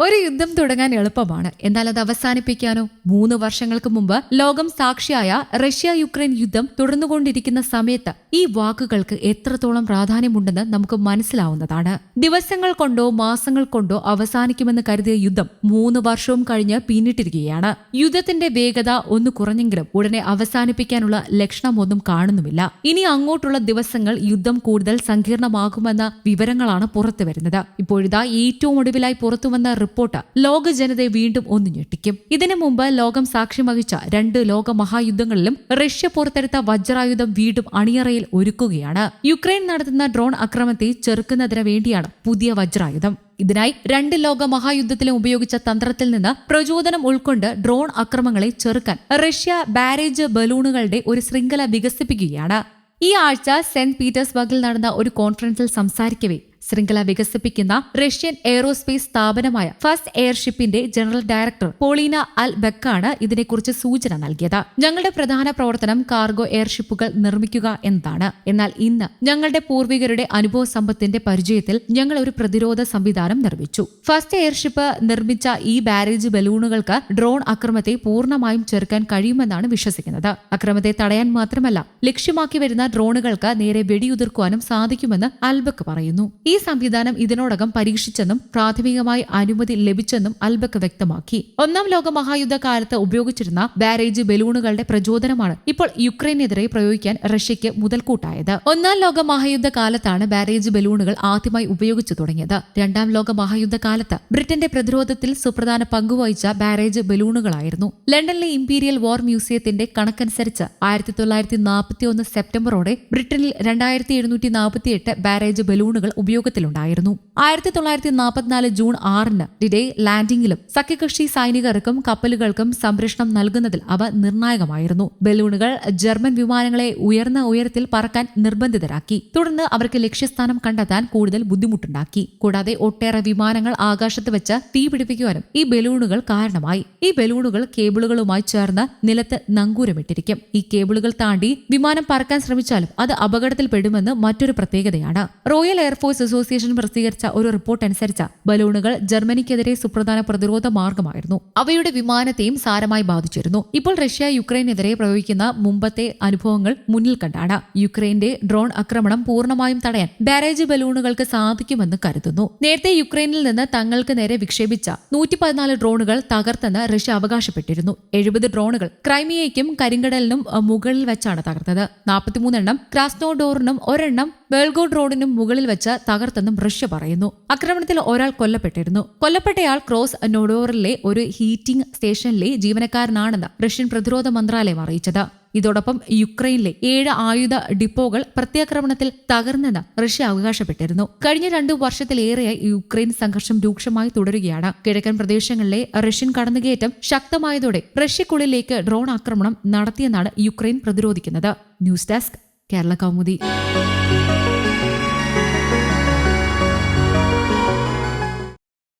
ഒരു യുദ്ധം തുടങ്ങാൻ എളുപ്പമാണ്. എന്നാൽ അത് അവസാനിപ്പിക്കാനോ? മൂന്ന് വർഷങ്ങൾക്ക് മുമ്പ് ലോകം സാക്ഷിയായ റഷ്യ യുക്രൈൻ യുദ്ധം തുടർന്നുകൊണ്ടിരിക്കുന്ന സമയത്ത് ഈ വാക്കുകൾക്ക് എത്രത്തോളം പ്രാധാന്യമുണ്ടെന്ന് നമുക്ക് മനസ്സിലാവുന്നതാണ്. ദിവസങ്ങൾ കൊണ്ടോ മാസങ്ങൾ കൊണ്ടോ അവസാനിക്കുമെന്ന് കരുതിയ യുദ്ധം മൂന്ന് വർഷവും കഴിഞ്ഞ് പിന്നിട്ടിരിക്കുകയാണ്. യുദ്ധത്തിന്റെ വേഗത ഒന്ന് കുറഞ്ഞെങ്കിലും ഉടനെ അവസാനിപ്പിക്കാനുള്ള ലക്ഷണമൊന്നും കാണുന്നുമില്ല. ഇനി അങ്ങോട്ടുള്ള ദിവസങ്ങൾ യുദ്ധം കൂടുതൽ സങ്കീർണമാകുമെന്ന വിവരങ്ങളാണ് പുറത്തുവരുന്നത്. ഇപ്പോഴിതാ ഏറ്റവും ഒടുവിലായി പുറത്തുവന്ന റിപ്പോർട്ട് ലോക ജനതയെ വീണ്ടും ഒന്ന് ഞെട്ടിക്കും. ഇതിനു മുമ്പ് ലോകം സാക്ഷ്യം വഹിച്ച രണ്ട് ലോക മഹായുദ്ധങ്ങളിലും റഷ്യ പുറത്തെടുത്ത വജ്രായുധം വീണ്ടും അണിയറയിൽ ഒരുക്കുകയാണ്. യുക്രൈൻ നടത്തുന്ന ഡ്രോൺ അക്രമത്തെ ചെറുക്കുന്നതിന് വേണ്ടിയാണ് പുതിയ വജ്രായുധം. ഇതിനായി രണ്ട് ലോക മഹായുദ്ധത്തിലും ഉപയോഗിച്ച തന്ത്രത്തിൽ നിന്ന് പ്രചോദനം ഉൾക്കൊണ്ട് ഡ്രോൺ അക്രമങ്ങളെ ചെറുക്കാൻ റഷ്യ ബാരേജ് ബലൂണുകളുടെ ഒരു ശൃംഖല വികസിപ്പിക്കുകയാണ്. ഈ ആഴ്ച സെന്റ് പീറ്റേഴ്സ്ബർഗിൽ നടന്ന ഒരു കോൺഫറൻസിൽ സംസാരിക്കവേ ശൃംഖല വികസിപ്പിക്കുന്ന റഷ്യൻ എയറോസ്പേസ് സ്ഥാപനമായ ഫസ്റ്റ് എയർഷിപ്പിന്റെ ജനറൽ ഡയറക്ടർ പോളീന അൽ ബെക്കാണ് ഇതിനെക്കുറിച്ച് സൂചന നൽകിയത്. ഞങ്ങളുടെ പ്രധാന പ്രവർത്തനം കാർഗോ എയർഷിപ്പുകൾ നിർമ്മിക്കുക എന്നതാണ്. എന്നാൽ ഇന്ന് ഞങ്ങളുടെ പൂർവികരുടെ അനുഭവ സമ്പത്തിന്റെ പരിചയത്തിൽ ഞങ്ങൾ ഒരു പ്രതിരോധ സംവിധാനം നിർമ്മിച്ചു. ഫസ്റ്റ് എയർഷിപ്പ് നിർമ്മിച്ച ഈ ബാരേജ് ബലൂണുകൾക്ക് ഡ്രോൺ അക്രമത്തെ പൂർണമായും ചെറുക്കാൻ കഴിയുമെന്നാണ് വിശ്വസിക്കുന്നത്. അക്രമത്തെ തടയാൻ മാത്രമല്ല ലക്ഷ്യമാക്കി വരുന്ന ഡ്രോണുകൾക്ക് നേരെ വെടിയുതിർക്കുവാനും സാധിക്കുമെന്ന് അൽബക്ക് പറയുന്നു. ഈ സംവിധാനം ഇതിനോടകം പരീക്ഷിച്ചെന്നും പ്രാഥമികമായി അനുമതി ലഭിച്ചെന്നും അൽബക്ക് വ്യക്തമാക്കി. ഒന്നാം ലോക മഹായുദ്ധ കാലത്ത് ഉപയോഗിച്ചിരുന്ന ബാരേജ് ബലൂണുകളുടെ പ്രചോദനമാണ് ഇപ്പോൾ യുക്രൈനെതിരെ പ്രയോഗിക്കാൻ റഷ്യയ്ക്ക് മുതൽക്കൂട്ടായത്. ഒന്നാം ലോക മഹായുദ്ധ കാലത്താണ് ബാരേജ് ബലൂണുകൾ ആദ്യമായി ഉപയോഗിച്ചു തുടങ്ങിയത്. രണ്ടാം ലോക മഹായുദ്ധ കാലത്ത് ബ്രിട്ടന്റെ പ്രതിരോധത്തിൽ സുപ്രധാന പങ്കുവഹിച്ച ബാരേജ് ബലൂണുകളായിരുന്നു. ലണ്ടനിലെ ഇംപീരിയൽ വാർ മ്യൂസിയത്തിന്റെ കണക്കനുസരിച്ച് ആയിരത്തി തൊള്ളായിരത്തി നാൽപ്പത്തി ഒന്ന് സെപ്റ്റംബറോടെ ബ്രിട്ടനിൽ രണ്ടായിരത്തി എഴുന്നൂറ്റി നാൽപ്പത്തി എട്ട് ബാരേജ് ബലൂണുകൾ ഉപയോഗത്തിലുണ്ടായിരുന്നു ആയിരത്തി തൊള്ളായിരത്തി നാൽപ്പത്തിനാല് ജൂൺ ആറിന് ഡിഡേ ലാൻഡിംഗിലും സഖ്യകക്ഷി സൈനികർക്കും കപ്പലുകൾക്കും സംരക്ഷണം നൽകുന്നതിൽ അവ നിർണായകമായിരുന്നു. ബലൂണുകൾ ജർമ്മൻ വിമാനങ്ങളെ ഉയർന്ന ഉയരത്തിൽ പറക്കാൻ നിർബന്ധിതരാക്കി. തുടർന്ന് അവർക്ക് ലക്ഷ്യസ്ഥാനം കണ്ടെത്താൻ കൂടുതൽ ബുദ്ധിമുട്ടുണ്ടാക്കി. കൂടാതെ ഒട്ടേറെ വിമാനങ്ങൾ ആകാശത്ത് വെച്ച് തീപിടിപ്പിക്കുവാനും ഈ ബലൂണുകൾ കാരണമായി. ഈ ബലൂണുകൾ കേബിളുകളുമായി ചേർന്ന് നിലത്ത് നങ്കൂരമിട്ടിരിക്കും. ഈ കേബിളുകൾ താണ്ടി വിമാനം പറക്കാൻ ശ്രമിച്ചാലും അത് അപകടത്തിൽപ്പെടുമെന്ന് മറ്റൊരു പ്രത്യേകതയാണ്. റോയൽ എയർഫോഴ്സ് അസോസിയേഷൻ പ്രസിദ്ധീകരിച്ച ഒരു റിപ്പോർട്ട് അനുസരിച്ച് ബലൂണുകൾ ജർമ്മനിക്കെതിരെ സുപ്രധാന പ്രതിരോധ മാർഗമായിരുന്നു. അവയുടെ വിമാനത്തെയും സാരമായി ബാധിച്ചിരുന്നു. ഇപ്പോൾ റഷ്യ യുക്രൈനെതിരെ പ്രയോഗിക്കുന്ന മുമ്പത്തെ അനുഭവങ്ങൾ മുന്നിൽ കണ്ടാണ്. യുക്രൈന്റെ ഡ്രോൺ ആക്രമണം പൂർണമായും തടയാൻ ബാരേജ് ബലൂണുകൾക്ക് സാധിക്കുമെന്ന് കരുതുന്നു. നേരത്തെ യുക്രൈനിൽ നിന്ന് തങ്ങൾക്ക് നേരെ വിക്ഷേപിച്ച നൂറ്റി പതിനാല് ഡ്രോണുകൾ തകർത്തെന്ന് റഷ്യ അവകാശപ്പെട്ടിരുന്നു. എഴുപത് ഡ്രോണുകൾ ക്രൈമിയയ്ക്കും കരിങ്കടലിനും മുകളിൽ വെച്ചാണ് തകർത്തത്. നാൽപ്പത്തിമൂന്നെണ്ണം ക്രാസ്നോഡോറിനും ഒരെണ്ണം ബെൽഗോഡ് റോഡിനും മുകളിൽ വെച്ച് തകർത്തെന്നും റഷ്യ പറയുന്നു. ആക്രമണത്തിൽ ഒരാൾ കൊല്ലപ്പെട്ടിരുന്നു. കൊല്ലപ്പെട്ടയാൾ ക്രോസ് നോഡോറിലെ ഒരു ഹീറ്റിംഗ് സ്റ്റേഷനിലെ ജീവനക്കാരനാണെന്ന് റഷ്യൻ പ്രതിരോധ മന്ത്രാലയം അറിയിച്ചത്. ഇതോടൊപ്പം യുക്രൈനിലെ ഏഴ് ആയുധ ഡിപ്പോകൾ പ്രത്യാക്രമണത്തിൽ തകർന്നെന്ന് റഷ്യ അവകാശപ്പെട്ടിരുന്നു. കഴിഞ്ഞ രണ്ടു വർഷത്തിലേറെയായി യുക്രൈൻ സംഘർഷം രൂക്ഷമായി തുടരുകയാണ്. കിഴക്കൻ പ്രദേശങ്ങളിലെ റഷ്യൻ കടന്നുകയറ്റം ശക്തമായതോടെ റഷ്യക്കുള്ളിലേക്ക് ഡ്രോൺ ആക്രമണം നടത്തിയെന്നാണ് Ukraine പ്രതിരോധിക്കുന്നത്. News desk Kerala Kaumudi. thank you